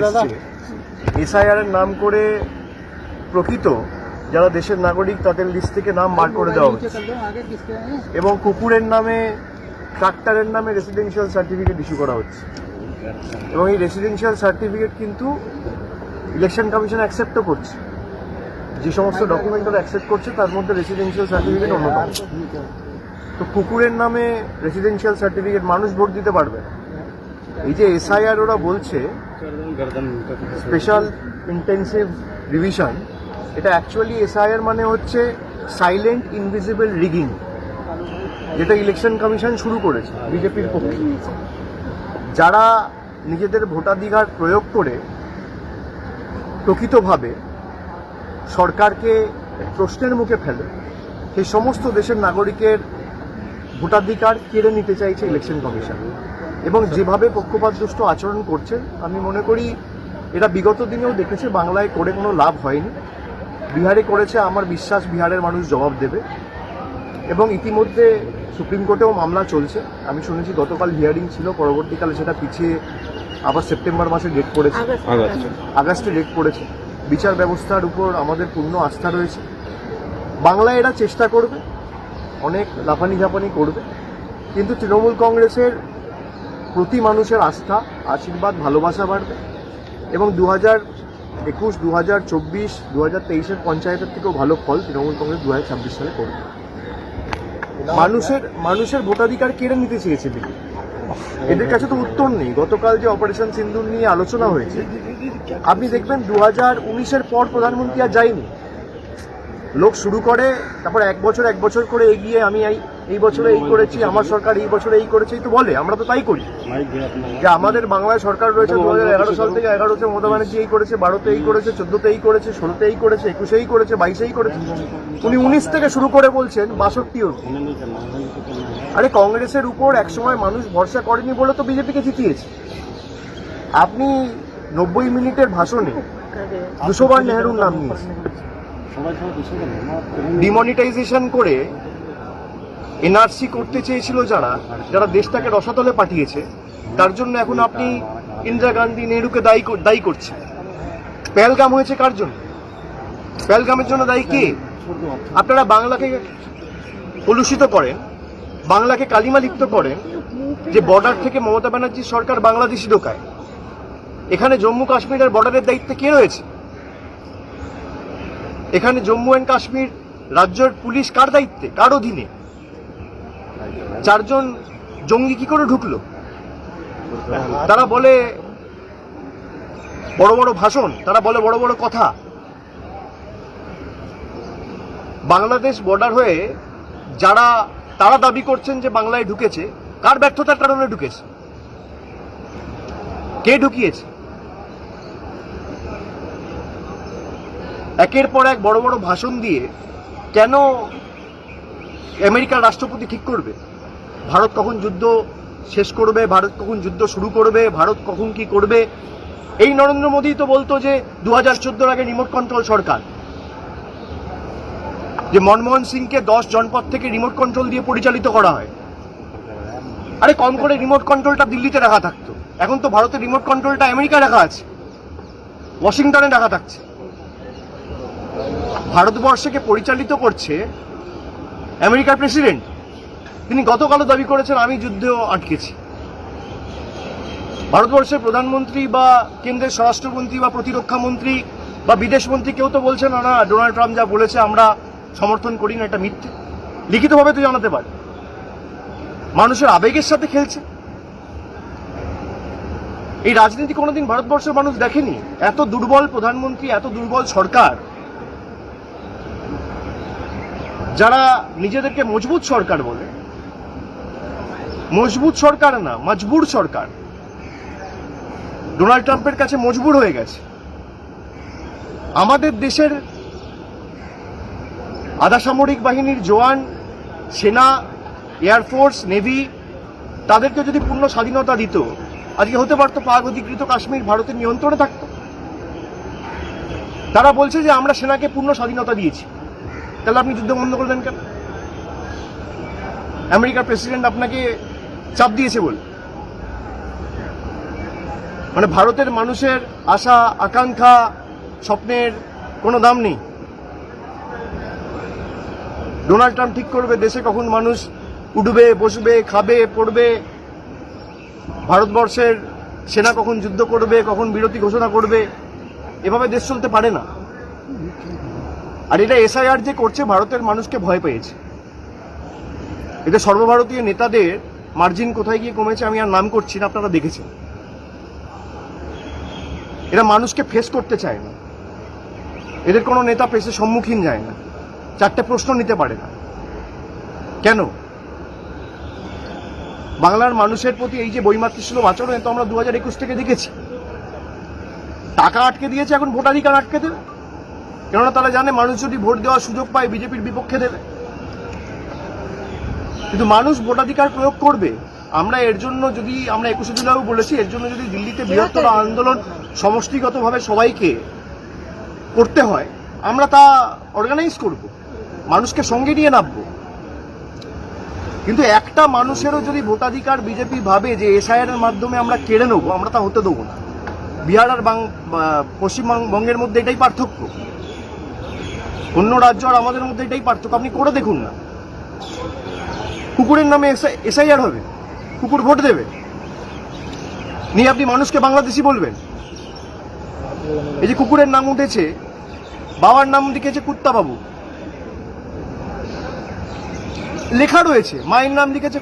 এসছে। এসআইআর এর নাম করে প্রকৃত যারা দেশের নাগরিক তাদের লিস্ট থেকে নাম বার করে দেওয়া হচ্ছে এবং কুকুরের নামে ট্রাক্টরের নামে রেসিডেন্সিয়াল সার্টিফিকেট ইস্যু করা হচ্ছে। এবং এই রেসিডেন্সিয়াল সার্টিফিকেট কিন্তু ইলেকশন কমিশন অ্যাকসেপ্টও করছে। যে সমস্ত ডকুমেন্ট ওরা অ্যাকসেপ্ট করছে তার মধ্যে রেসিডেন্সিয়াল সার্টিফিকেট অন্যতম। তো কুকুরের নামে রেসিডেন্সিয়াল সার্টিফিকেট মানুষ ভোট দিতে পারবে এই যে এসআইআর ওরা বলছে স্পেশাল ইন্টেন্সিভ রিভিশন। এটা অ্যাকচুয়ালি এসআইআর মানে হচ্ছে সাইলেন্ট ইনভিজিবল রিগিং যেটা ইলেকশন কমিশন শুরু করেছে বিজেপির পক্ষে। যারা নিজেদের ভোটাধিকার প্রয়োগ করে প্রকৃতভাবে সরকারকে প্রশ্নের মুখে ফেলে, সেই সমস্ত দেশের নাগরিকের ভোটাধিকার কেড়ে নিতে চাইছে ইলেকশন কমিশন এবং যেভাবে পক্ষপাতদুষ্ট আচরণ করছে আমি মনে করি এটা বিগত দিনেও দেখেছে বাংলায় করে কোনো লাভ হয়নি। বিহারে করেছে আমার বিশ্বাস বিহারের মানুষ জবাব দেবে। এবং ইতিমধ্যে সুপ্রিম কোর্টেও মামলা চলছে। আমি শুনেছি গতকাল হিয়ারিং ছিল পরবর্তীকালে সেটা পিছিয়ে আবার সেপ্টেম্বর মাসে ডেট পড়েছে আগস্টে। ডেট পড়েছে বিচার ব্যবস্থার উপর আমাদের পূর্ণ আস্থা রয়েছে। বাংলায় এরা চেষ্টা করবে অনেক লাফানি ঝাপানি করবে। কিন্তু তৃণমূল কংগ্রেসের প্রতি মানুষের আস্থা, আশীর্বাদ, ভালোবাসা বাড়বে। এবং দু হাজার একুশ দু হাজার চব্বিশ দু হাজার তেইশের পঞ্চায়েতের থেকেও ভালো ফল তৃণমূল কংগ্রেস দু হাজার ছাব্বিশ সালে করবে। মানুষের মানুষের ভোটাধিকার কেড়ে নিতে চেয়েছে বিজেপি এদের কাছে তো উত্তর নেই। গতকাল যে অপারেশন সিন্ধুর নিয়ে আলোচনা হয়েছে, আপনি দেখবেন দু হাজার উনিশের পর প্রধানমন্ত্রী আর যায়নি। লোক শুরু করে তারপর এক বছর এক বছর করে এগিয়ে আমি এই এই বছরে এই করেছি আমার সরকার এই বছরে এই করেছে তো বলে আমরা তো তাই করি। যে আমাদের বাংলায় সরকার রয়েছে দু হাজার এগারো সাল থেকে এগারোতে মমতা ব্যানার্জি এই করেছে বারোতে এই করেছে চোদ্দতে এই করেছে ষোলোতে এই করেছে একুশেই করেছে বাইশেই করেছে। উনি উনিশ থেকে শুরু করে বলছেন বাষট্টি অবধি। আরে কংগ্রেসের উপর একসময় মানুষ ভরসা করেনি বলে তো বিজেপিকে জিতিয়েছে। আপনি নব্বই মিনিটের ভাষণে দুশোবার নেহরুর নাম নিয়েছেন। ডিমনিটাইজেশন করে এনআরসি করতে চেয়েছিল যারা যারা দেশটাকে রসাতলে পাঠিয়েছে, তার জন্য এখন আপনি ইন্দিরা গান্ধী, নেহরুকে দায়ী দায়ী করছেন। পেহেলগাম হয়েছে কার জন্য? পেহেলগামের জন্য দায়ী কে? আপনারা বাংলাকে কলুষিত করেন, বাংলাকে কালিমা লিপ্ত করেন, যে বর্ডার থেকে মমতা ব্যানার্জির সরকার বাংলাদেশি ঢোকায়। এখানে জম্মু কাশ্মীরের বর্ডারের দায়িত্বে কে রয়েছে? এখানে জম্মু অ্যান্ড কাশ্মীর রাজ্যের পুলিশ কার দায়িত্বে? কার অধীনে? চারজন জঙ্গি কি করে ঢুকলো? তারা বলে, বড় বড় ভাষণ, তারা বলে বড় বড় কথা। বাংলাদেশ বর্ডার হয়ে যারা, তারা দাবি করছেন যে বাংলায় ঢুকেছে, কার ব্যর্থতার কারণে ঢুকেছে? কে ঢুকিয়েছে? একের পর এক বড় বড় ভাষণ দিয়ে কেন আমেরিকার রাষ্ট্রপতি ঠিক করবে? ভারত কখন যুদ্ধ শেষ করবে? ভারত কখন যুদ্ধ শুরু করবে? ভারত কখন কি করবে? এই নরেন্দ্র মোদী তো বলতো যে দু হাজার চোদ্দোর আগে রিমোট কন্ট্রোল সরকার। যে মনমোহন সিংকে দশ জনপদ থেকে রিমোট কন্ট্রোল দিয়ে পরিচালিত করা হয়। আরে কম করে রিমোট কন্ট্রোলটা দিল্লিতে রাখা থাকতো। এখন তো ভারতের রিমোট কন্ট্রোলটা আমেরিকায় রাখা আছে। ওয়াশিংটনে রাখা থাকছে। ভারতবর্ষকে পরিচালিত করছে আমেরিকার প্রেসিডেন্ট। তিনি গতকালও দাবি করেছেন, আমি যুদ্ধে আটকেছি। ভারতবর্ষের প্রধানমন্ত্রী বা কেন্দ্রের স্বরাষ্ট্রমন্ত্রী বা প্রতিরক্ষা মন্ত্রী বা বিদেশমন্ত্রী কেউ তো বলছে না না, ডোনাল্ড ট্রাম্প যা বলেছে আমরা সমর্থন করি না, এটা মিথ্যে। লিখিতভাবে তো জানাতে পারে। মানুষের আবেগের সাথে খেলছে। এই রাজনীতি কোনোদিন ভারতবর্ষের মানুষ দেখেনি। এত দুর্বল প্রধানমন্ত্রী, এত দুর্বল সরকার যারা নিজেদেরকে মজবুত সরকার বলে, মজবুত সরকার না, মজবুর সরকার। ডোনাল্ড ট্রাম্পের কাছে মজবুর হয়ে গেছে। আমাদের দেশের আধা সামরিক বাহিনীর জওয়ান, সেনা এয়ারফোর্স নেভি, তাদেরকে যদি পূর্ণ স্বাধীনতা দিত, আজকে হতে পারতো পাক অধিকৃত কাশ্মীর ভারতের নিয়ন্ত্রণে থাকতো। তারা বলছে যে আমরা সেনাকে পূর্ণ স্বাধীনতা দিয়েছি। তাহলে আপনি যুদ্ধ বন্ধ করলেন কেন? আমেরিকার প্রেসিডেন্ট আপনাকে চাপ দিয়েছে বলে। মানে ভারতের মানুষের আশা, আকাঙ্ক্ষা, স্বপ্নের কোনো দাম নেই। ডোনাল্ড ট্রাম্প ঠিক করবে, দেশে কখন মানুষ উঠবে, বসবে, খাবে, পড়বে? ভারতবর্ষের সেনা কখন যুদ্ধ করবে, কখন বিরতি ঘোষণা করবে? এভাবে দেশ চলতে পারে না। আর এটা এসআইআর যে করছে, ভারতের মানুষকে ভয় পেয়েছে। এতে সর্বভারতীয় নেতাদের মার্জিন কোথায় গিয়ে কমেছে আমি আর নাম করছি না, আপনারা দেখেছেন। এরা মানুষকে ফেস করতে চায় না। এদের কোনো নেতা ফেসে সম্মুখীন যায় না। চারটে প্রশ্ন নিতে পারে না। কেন? বাংলার মানুষের প্রতি এই যে বৈমাতৃসুলভ আচরণ তো আমরা দু একুশ থেকে দেখেছি। টাকা আটকে দিয়েছে এখন ভোটাধিকার আটকে দেবে। কেননা তারা জানে মানুষ যদি ভোট দেওয়ার সুযোগ পায় বিজেপির বিপক্ষে দেবে। কিন্তু মানুষ ভোটাধিকার প্রয়োগ করবে। আমরা এর জন্য যদি আমরা একুশে জুলাইও বলেছি এর জন্য যদি দিল্লিতে বৃহত্তর আন্দোলন সমষ্টিগতভাবে সবাইকে করতে হয় আমরা তা অর্গানাইজ করব। মানুষকে সঙ্গে নিয়ে নামবো। কিন্তু একটা মানুষেরও যদি ভোটাধিকার বিজেপি ভাবে যে এসআইআর এর মাধ্যমে আমরা কেড়ে নেব আমরা তা হতে দেবো না। বিহার আর পশ্চিমবঙ্গের মধ্যে এটাই পার্থক্য। অন্য রাজ্য আর আমাদের মধ্যে এটাই পার্থক্য, আপনি করে দেখুন না। কুকুরের নামে এসআইআর হবে, কুকুর ভোট দেবে। নিয়ে আপনি মানুষকে বাংলাদেশি বলবেন। এই যে কুকুরের নাম উঠেছে, বাবার নাম লিখেছে কুত্তা বাবু লেখা রয়েছে, মায়ের নাম লিখেছে